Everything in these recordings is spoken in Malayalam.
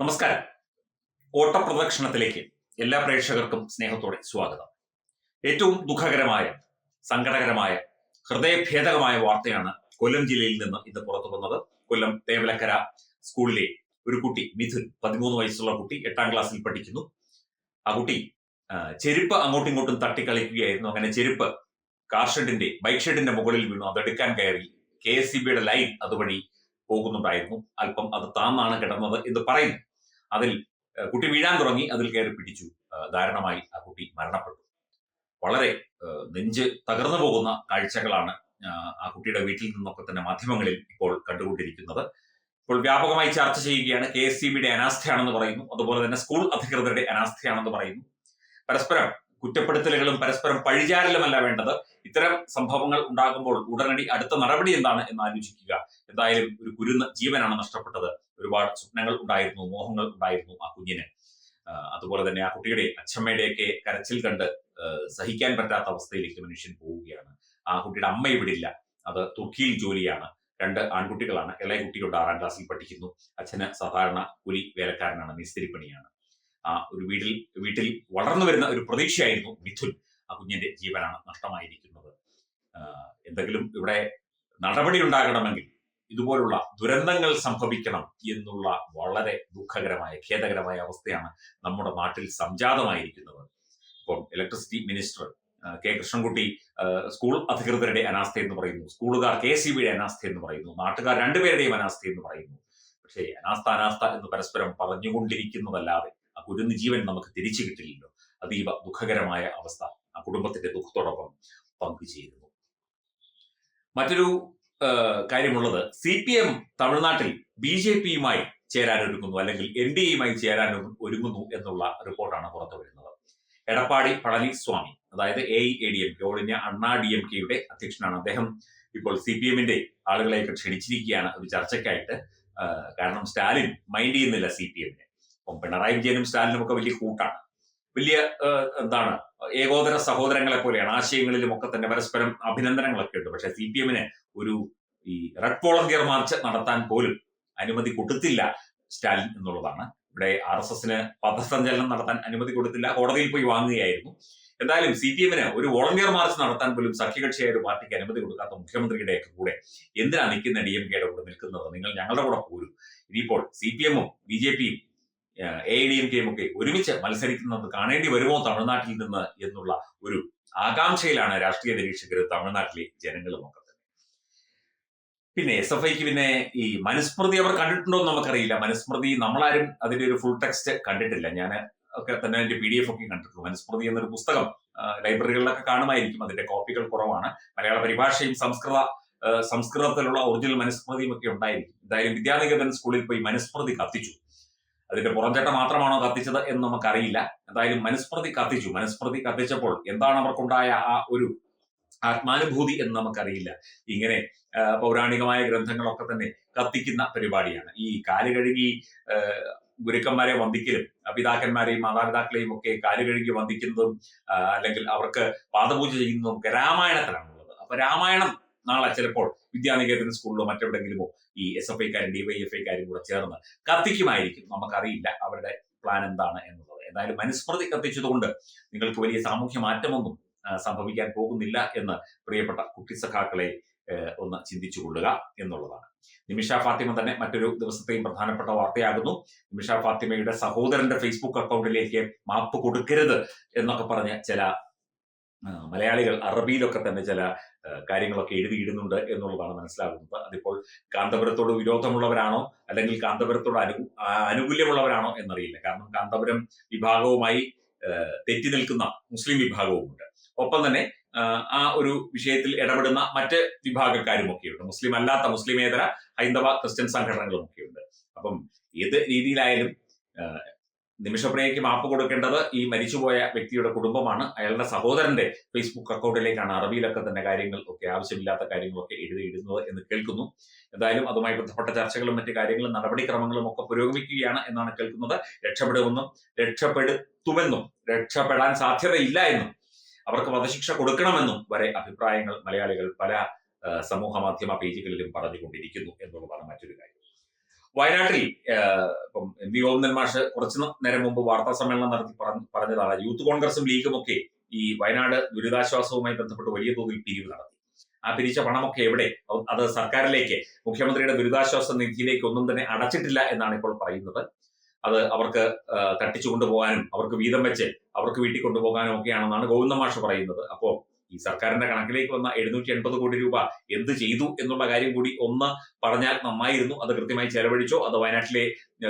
നമസ്കാരം. ഓട്ടപ്രദക്ഷിണത്തിലേക്ക് എല്ലാ പ്രേക്ഷകർക്കും സ്നേഹത്തോടെ സ്വാഗതം. ഏറ്റവും ദുഃഖകരമായ സങ്കടകരമായ ഹൃദയഭേദകമായ വാർത്തയാണ് കൊല്ലം ജില്ലയിൽ നിന്ന് ഇന്ന് പുറത്തു വന്നത്. കൊല്ലം തേവലക്കര സ്കൂളിലെ ഒരു കുട്ടി മിഥുൻ പതിമൂന്ന് വയസ്സുള്ള കുട്ടി എട്ടാം ക്ലാസ്സിൽ പഠിക്കുന്നു. ആ കുട്ടി ചെരുപ്പ് അങ്ങോട്ടും ഇങ്ങോട്ടും തട്ടിക്കളിക്കുകയായിരുന്നു. അങ്ങനെ ചെരുപ്പ് കാർ ഷെഡിന്റെ ബൈക്ക് ഷെഡിന്റെ മുകളിൽ വീണു. അതെടുക്കാൻ കയറി കെ എസ് സി ബിയുടെ ലൈൻ അതുവഴി പോകുന്നുണ്ടായിരുന്നു. അല്പം അത് താന്നാണ് കിടന്നത് എന്ന് പറയുന്നു. അതിൽ കുട്ടി വീഴാൻ തുടങ്ങി അതിൽ കയറി പിടിച്ചു. ദാരുണമായി ആ കുട്ടി മരണപ്പെട്ടു. വളരെ നെഞ്ച് തകർന്നു പോകുന്ന കാഴ്ചകളാണ് ആ കുട്ടിയുടെ വീട്ടിൽ നിന്നൊക്കെ തന്നെ മാധ്യമങ്ങളിൽ ഇപ്പോൾ കണ്ടുകൊണ്ടിരിക്കുന്നത്. ഇപ്പോൾ വ്യാപകമായി ചർച്ച ചെയ്യുകയാണ് കെ എസ് സി ബിയുടെ അനാസ്ഥയാണെന്ന് പറയുന്നു. അതുപോലെ തന്നെ സ്കൂൾ അധികൃതരുടെ അനാസ്ഥയാണെന്ന് പറയുന്നു. പരസ്പരം കുറ്റപ്പെടുത്തലുകളും പരസ്പരം പഴിചാരലുമല്ല വേണ്ടത്. ഇത്തരം സംഭവങ്ങൾ ഉണ്ടാകുമ്പോൾ ഉടനടി അടുത്ത നടപടി എന്താണ് എന്ന് ആലോചിക്കുക. എന്തായാലും ഒരു കുരുന്ന് ജീവനാണ് നഷ്ടപ്പെട്ടത്. ഒരുപാട് സ്വപ്നങ്ങൾ ഉണ്ടായിരുന്നു മോഹങ്ങൾ ഉണ്ടായിരുന്നു ആ കുഞ്ഞിന്. അതുപോലെ തന്നെ ആ കുട്ടിയുടെ അച്ഛമ്മയുടെയൊക്കെ കരച്ചിൽ കണ്ട് സഹിക്കാൻ പറ്റാത്ത അവസ്ഥയിലേക്ക് മനുഷ്യൻ പോവുകയാണ്. ആ കുട്ടിയുടെ അമ്മ ഇവിടെ ഇല്ല അത് തുർക്കിയിൽ ജോലിയാണ്. രണ്ട് ആൺകുട്ടികളാണ്. ഇളയ കുട്ടികളുടെ ആറാം ക്ലാസ്സിൽ പഠിക്കുന്നു. അച്ഛന് സാധാരണ കൂലി വേലക്കാരനാണ് മിസ്തിരിപ്പണിയാണ്. ആ ഒരു വീട്ടിൽ വീട്ടിൽ വളർന്നു വരുന്ന ഒരു പ്രതീക്ഷയായിരുന്നു മിഥുൻ ആ കുഞ്ഞിന്റെ ജീവനാണ് നഷ്ടമായിരിക്കുന്നത്. എന്തെങ്കിലും ഇവിടെ നടപടി ഉണ്ടാകണമെങ്കിൽ ഇതുപോലുള്ള ദുരന്തങ്ങൾ സംഭവിക്കണം എന്നുള്ള വളരെ ദുഃഖകരമായ ഖേദകരമായ അവസ്ഥയാണ് നമ്മുടെ നാട്ടിൽ സംജാതമായിരിക്കുന്നത്. ഇപ്പോൾ electricity minister K Krishnankutty school അധികൃതരുടെ അനാസ്ഥ എന്ന് പറയുന്നു. സ്കൂളുകാർ കെ സി ബിയുടെ അനാസ്ഥ എന്ന് പറയുന്നു. നാട്ടുകാർ രണ്ടുപേരുടെയും അനാസ്ഥ എന്ന് പറയുന്നു. പക്ഷേ അനാസ്ഥ അനാസ്ഥ എന്ന് പരസ്പരം പറഞ്ഞുകൊണ്ടിരിക്കുന്നതല്ലാതെ ആ കുരുന്ന് ജീവൻ നമുക്ക് തിരിച്ചു കിട്ടില്ലല്ലോ. അതീവ ദുഃഖകരമായ അവസ്ഥ ആ കുടുംബത്തിന്റെ ദുഃഖത്തോടൊപ്പം പങ്കുചേരുന്നു. മറ്റൊരു കാര്യമുള്ളത്. സി പി എം തമിഴ്നാട്ടിൽ ബി ജെ പിയുമായി ചേരാൻ ഒരുങ്ങുന്നു അല്ലെങ്കിൽ എൻ ഡി എയുമായി ചേരാൻ ഒരുങ്ങുന്നു എന്നുള്ള റിപ്പോർട്ടാണ് പുറത്തു വരുന്നത്. എടപ്പാടി പളനിസ്വാമി അതായത് A A D M K all India Anna D M കെയുടെ അധ്യക്ഷനാണ് അദ്ദേഹം. ഇപ്പോൾ സി പി എമ്മിന്റെ ആളുകളെയൊക്കെ ക്ഷണിച്ചിരിക്കുകയാണ് ഒരു ചർച്ചയ്ക്കായിട്ട്. കാരണം സ്റ്റാലിൻ മൈൻഡ് ചെയ്യുന്നില്ല സി പി എമ്മിനെ. അപ്പം പിണറായി വിജയനും സ്റ്റാലിനും ഒക്കെ വലിയ കൂട്ടാണ്. വലിയ എന്താണ് ഏകോദര സഹോദരങ്ങളെ പോലെയാണ്. ആശയങ്ങളിലും ഒക്കെ തന്നെ പരസ്പരം അഭിനന്ദനങ്ങളൊക്കെ ഉണ്ട്. പക്ഷെ സി പി എമ്മിന് ഒരു ഈ റെഡ് വോളണ്ടിയർ മാർച്ച് നടത്താൻ പോലും അനുമതി കൊടുത്തില്ല സ്റ്റാലിൻ എന്നുള്ളതാണ്. ഇവിടെ ആർ എസ് എസിന് പഥസഞ്ചലനം നടത്താൻ അനുമതി കൊടുത്തില്ല. കോടതിയിൽ പോയി വാങ്ങുകയായിരുന്നു. എന്തായാലും സി പി എമ്മിന് ഒരു വോളണ്ടിയർ മാർച്ച് നടത്താൻ പോലും സഖ്യകക്ഷിയായ ഒരു പാർട്ടിക്ക് അനുമതി കൊടുക്കാത്ത മുഖ്യമന്ത്രിയുടെ ഒക്കെ കൂടെ എന്തിനാണ് നിൽക്കുന്ന ഡി എം കെയുടെ കൂടെ നിൽക്കുന്നത്? നിങ്ങൾ ഞങ്ങളുടെ കൂടെ പോരും. ഇനിയിപ്പോൾ സി പി എമ്മും ബി ജെ പിയും എ ഡി എം കെയും ഒക്കെ ഒരുമിച്ച് മത്സരിക്കുന്നത് കാണേണ്ടി വരുമോ തമിഴ്നാട്ടിൽ നിന്ന് എന്നുള്ള ഒരു ആകാംക്ഷയിലാണ് രാഷ്ട്രീയ നിരീക്ഷകർ തമിഴ്നാട്ടിലെ ജനങ്ങളും പിന്നെ എസ് എഫ് ഐക്ക് പിന്നെ ഈ മനുസ്മൃതി അവർ കണ്ടിട്ടുണ്ടോ എന്ന് നമുക്കറിയില്ല. മനുസ്മൃതി നമ്മളാരും അതിന്റെ ഒരു ഫുൾ ടെക്സ്റ്റ് കണ്ടിട്ടില്ല. ഞാൻ ഒക്കെ തന്നെ അതിന്റെ പി ഡി എഫ് ഒക്കെ കണ്ടിട്ടുള്ളൂ. മനുസ്മൃതി എന്നൊരു പുസ്തകം ലൈബ്രറികളിലൊക്കെ കാണുമായിരിക്കും. അതിന്റെ കോപ്പികൾ കുറവാണ്. മലയാള പരിഭാഷയും സംസ്കൃത സംസ്കൃതത്തിലുള്ള ഒറിജിനൽ മനുസ്മൃതിയും ഒക്കെ ഉണ്ടായിരിക്കും. എന്തായാലും വിദ്യാനികേതൻ സ്കൂളിൽ പോയി മനുസ്മൃതി കത്തിച്ചു. അതിന്റെ പുറംചട്ട മാത്രമാണോ കത്തിച്ചത് എന്ന് നമുക്കറിയില്ല. എന്തായാലും മനുസ്മൃതി കത്തിച്ചു. മനുസ്മൃതി കത്തിച്ചപ്പോൾ എന്താണ് അവർക്കുണ്ടായ ആ ഒരു ആത്മാനുഭൂതി എന്ന് നമുക്കറിയില്ല. ഇങ്ങനെ പൗരാണികമായ ഗ്രന്ഥങ്ങളൊക്കെ തന്നെ കത്തിക്കുന്ന പരിപാടിയാണ്. ഈ കാൽ കഴുകി ഗുരുക്കന്മാരെ വന്ദിക്കലും പിതാക്കന്മാരെയും മാതാപിതാക്കളെയും ഒക്കെ കാൽ കഴുകി വന്ദിക്കുന്നതും അല്ലെങ്കിൽ അവർക്ക് പാദപൂജ ചെയ്യുന്നതും ഒക്കെ രാമായണത്തിലാണുള്ളത്. അപ്പൊ രാമായണം നാളെ ചിലപ്പോൾ വിദ്യാനികേതൻ സ്കൂളിലോ മറ്റെവിടെങ്കിലുമോ ഈ എസ് എഫ് ഐക്കാരും ഡിവൈഎഫ് ഐക്കാരും കൂടെ ചേർന്ന് കത്തിക്കുമായിരിക്കും. നമുക്കറിയില്ല അവരുടെ പ്ലാൻ എന്താണ് എന്നുള്ളത്. എന്തായാലും മനുസ്മൃതി കത്തിച്ചതുകൊണ്ട് നിങ്ങൾക്ക് വലിയ സാമൂഹ്യ മാറ്റമൊന്നും സംഭവിക്കാൻ പോകുന്നില്ല എന്ന് പ്രിയപ്പെട്ട കുട്ടി സഖാക്കളെ ഒന്ന് ചിന്തിച്ചു കൊള്ളുക എന്നുള്ളതാണ്. നിമിഷ ഫാത്തിമ തന്നെ മറ്റൊരു ദിവസത്തെയും പ്രധാനപ്പെട്ട വാർത്തയാകുന്നു. നിമിഷ ഫാത്തിമയുടെ സഹോദരന്റെ ഫേസ്ബുക്ക് അക്കൗണ്ടിലേക്ക് മാപ്പ് കൊടുക്കരുത് എന്നൊക്കെ പറഞ്ഞ് ചില മലയാളികൾ അറബിയിലൊക്കെ തന്നെ ചില കാര്യങ്ങളൊക്കെ എഴുതിയിടുന്നുണ്ട് എന്നുള്ളതാണ് മനസ്സിലാകുന്നത്. അതിപ്പോൾ കാന്തപുരത്തോട് വിരോധമുള്ളവരാണോ? അല്ലെങ്കിൽ കാന്തപുരത്തോട് അനു ആനുകൂല്യമുള്ളവരാണോ എന്നറിയില്ല. കാരണം കാന്തപുരം വിഭാഗവുമായി തെറ്റി നിൽക്കുന്ന മുസ്ലിം വിഭാഗവുമുണ്ട്. ഒപ്പം തന്നെ ആ, ഒരു വിഷയത്തിൽ ഇടപെടുന്ന മറ്റ് വിഭാഗക്കാരുമൊക്കെയുണ്ട്. മുസ്ലിം അല്ലാത്ത മുസ്ലിമേതര ഹൈന്ദവ ക്രിസ്ത്യൻ സംഘടനകളും ഒക്കെയുണ്ട് അപ്പം ഏത് രീതിയിലായാലും നിമിഷപ്രിയയ്ക്ക് മാപ്പ് കൊടുക്കേണ്ടത് ഈ മരിച്ചുപോയ വ്യക്തിയുടെ കുടുംബമാണ്. അയാളുടെ സഹോദരന്റെ ഫേസ്ബുക്ക് അക്കൗണ്ടിലേക്കാണ് അറബിയിലൊക്കെ തന്നെ കാര്യങ്ങൾ ഒക്കെ ആവശ്യമില്ലാത്ത കാര്യങ്ങളൊക്കെ എഴുതിയിടുന്നത് എന്ന് കേൾക്കുന്നു. എന്തായാലും അതുമായി ബന്ധപ്പെട്ട ചർച്ചകളും മറ്റു കാര്യങ്ങളും നടപടിക്രമങ്ങളും ഒക്കെ പുരോഗമിക്കുകയാണ് എന്നാണ് കേൾക്കുന്നത്. രക്ഷപ്പെടുമെന്നും രക്ഷപ്പെടുത്തുമെന്നും രക്ഷപ്പെടാൻ സാധ്യതയില്ല എന്നും അവർക്ക് വധശിക്ഷ കൊടുക്കണമെന്നും വരെ അഭിപ്രായങ്ങൾ മലയാളികൾ പല സമൂഹ മാധ്യമ പേജുകളിലും പറഞ്ഞുകൊണ്ടിരിക്കുന്നു എന്നുള്ളതാണ് മറ്റൊരു കാര്യം. വയനാട്ടിൽ ഇപ്പം എം വി ഗോവിന്ദൻ മാഷ് കുറച്ചു നേരം മുമ്പ് വാർത്താ സമ്മേളനം നടത്തി പറഞ്ഞതാണ്. യൂത്ത് കോൺഗ്രസും ലീഗും ഒക്കെ ഈ വയനാട് ദുരിതാശ്വാസവുമായി ബന്ധപ്പെട്ട് വലിയ തോതിൽ പിരിവ് നടത്തി. ആ പിരിച്ച പണമൊക്കെ എവിടെ? അത് സർക്കാരിലേക്ക് മുഖ്യമന്ത്രിയുടെ ദുരിതാശ്വാസ നിധിയിലേക്ക് ഒന്നും തന്നെ അടച്ചിട്ടില്ല എന്നാണ് ഇപ്പോൾ പറയുന്നത്. അത് അവർക്ക് തട്ടിച്ചു കൊണ്ടുപോകാനും അവർക്ക് വീതം വെച്ച് അവർക്ക് വീട്ടിൽ കൊണ്ടുപോകാനും ഒക്കെയാണെന്നാണ് ഗോവിന്ദ മാഷ് പറയുന്നത്. അപ്പോൾ ഈ സർക്കാരിന്റെ കണക്കിലേക്ക് വന്ന എഴുന്നൂറ്റി എൺപത് കോടി രൂപ എന്ത് ചെയ്തു എന്നുള്ള കാര്യം കൂടി ഒന്ന് പറഞ്ഞാൽ നന്നായിരുന്നു. അത് കൃത്യമായി ചെലവഴിച്ചോ അത് വയനാട്ടിലെ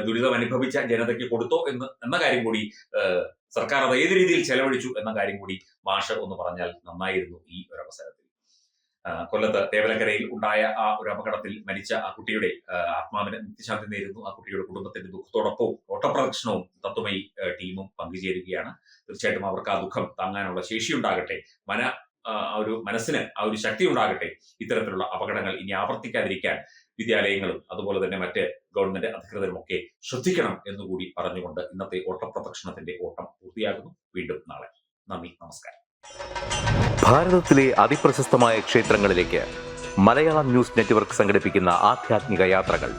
ദുരിതം അനുഭവിച്ച ജനതയ്ക്ക് കൊടുത്തോ എന്ന് എന്ന കാര്യം കൂടി സർക്കാർ അത് ഏത് രീതിയിൽ ചെലവഴിച്ചു എന്ന കാര്യം കൂടി മാഷ് ഒന്ന് പറഞ്ഞാൽ നന്നായിരുന്നു ഈ ഒരു അവസരത്തിൽ. കൊല്ലത്ത് തേവലക്കരയിൽ ഉണ്ടായ ആ ഒരു അപകടത്തിൽ മരിച്ച ആ കുട്ടിയുടെ ആത്മാവിന് നിത്യശാന്തി നേരുന്നു. ആ കുട്ടിയുടെ കുടുംബത്തിന്റെ ദുഃഖത്തോടൊപ്പവും ഓട്ടപ്രദക്ഷിണവും തത്വമയി ടീമും പങ്കുചേരുകയാണ്. തീർച്ചയായിട്ടും അവർക്ക് ആ ദുഃഖം താങ്ങാനുള്ള ശേഷിയുണ്ടാകട്ടെ. ആ ഒരു മനസ്സിന് ആ ഒരു ശക്തി ഉണ്ടാകട്ടെ. ഇത്തരത്തിലുള്ള അപകടങ്ങൾ ഇനി ആവർത്തിക്കാതിരിക്കാൻ വിദ്യാലയങ്ങളും അതുപോലെ തന്നെ മറ്റ് ഗവൺമെന്റ് അധികൃതരും ഒക്കെ ശ്രദ്ധിക്കണം എന്നുകൂടി പറഞ്ഞുകൊണ്ട് ഇന്നത്തെ ഓട്ടപ്രദക്ഷിണത്തിന്റെ ഓട്ടം പൂർത്തിയാകുന്നു. വീണ്ടും നാളെ. നന്ദി നമസ്കാരം. ഭാരതത്തിലെ അതിപ്രശസ്തമായ ക്ഷേത്രങ്ങളിലേക്ക് മലയാളം ന്യൂസ് നെറ്റ്വർക്ക് സംഘടിപ്പിക്കുന്ന ആധ്യാത്മിക യാത്രകൾ.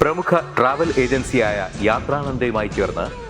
പ്രമുഖ ട്രാവൽ ഏജൻസിയായ യാത്രാനന്ദയുമായി ചേർന്ന്